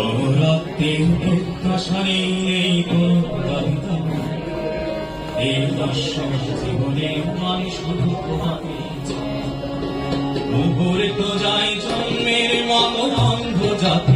অমরাত্মের প্রত্যাশারে এই মানে শুধু তোমাকে। তো যাই জন্মের মতো অন্ধ জাতি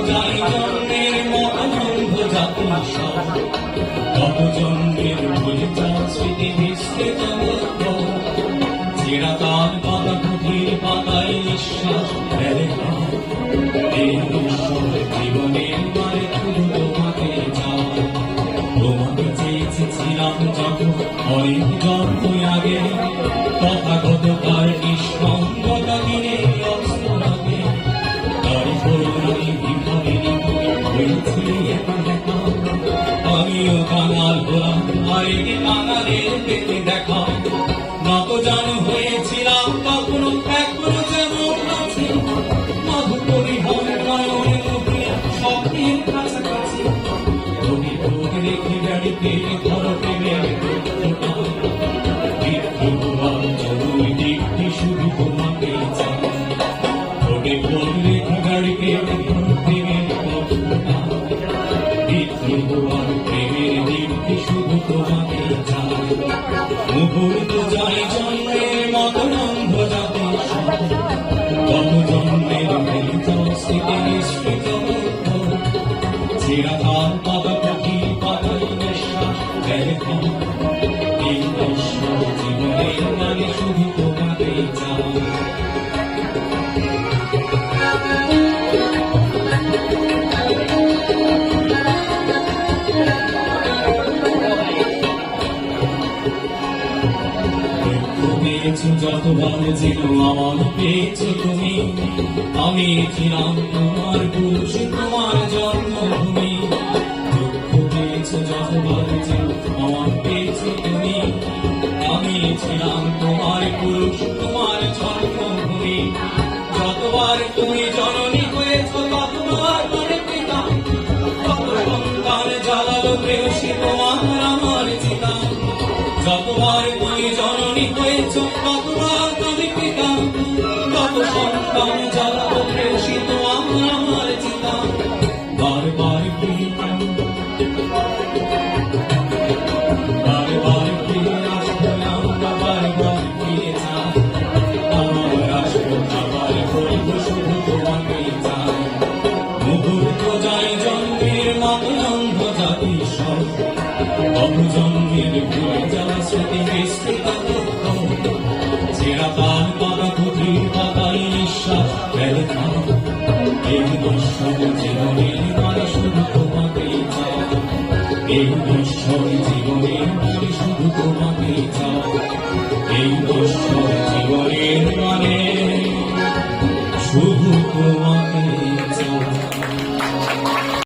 যাই জন্মের নিঃশ্বাস জীবনের মারে শুধু তোমাকে চায় তোমাকে চেয়েছিলাম যখন অনেক জন্ম আগে তথাগত তার নিঃসঙ্গতা আমিও কাঙাল হলাম আরেকে কাঙালের পেটে দেখা নত জান হয়েছিলাম কখনো এখনও যেমন আছে মধুকরী হয় নয়নে মুখে স্বপ্নের কাছাকাছি তুমি রেখে গাড়িতে প্রেমের দিকটি শুধু তোমাকে চাই মুহূর্ত যাই জন্মের মতো নন্ধ যাতে কত জন্মের মিলিত স্মৃতি নিষ্কৃত ছেড়া তার পাতা পাখি পাতায় নিঃশ্বাস দেখা এই জীবনের মানে শুধু তোমাকে চাই যত বলে ছিল আমার পেয়েছ তুমি। আমি ছিলাম তোমার পুরুষ, তোমার জন্মভূমি। দুঃখ পেয়েছ যতবার ছিল আমার পেয়েছ তুমি। আমি ছিলাম তোমার পুরুষ, তোমার জন্মভূমি। যতবার তুমি জননী যতবার তুমি জননী হয়েছ ততবার তুমি পিতা কত সন্তান জ্বালাবো প্রেয়সী তোমার আমার চিতা বারবার ফিরে বারবার ফিরে আসব, আমরা বারবার ফিরে যাই আমার আসব। আবার করব শুধু তোমাকে চাই মুহূর্ত যায় জন্মের মতো অন্ধ জাতি সব অপজন্মের ভুলে যাওয়া ছেড়া তার পাতা পুঁথির পাতায় নিঃশ্বাস। ফেলে থাম এই নশ্বর জীবনের মানে শুধু তোমাকে চাও। এই নশ্বর জীবনের মানে শুধু তোমাকে চাও। এই নশ্বর জীবনের মানে শুধু তোমাকে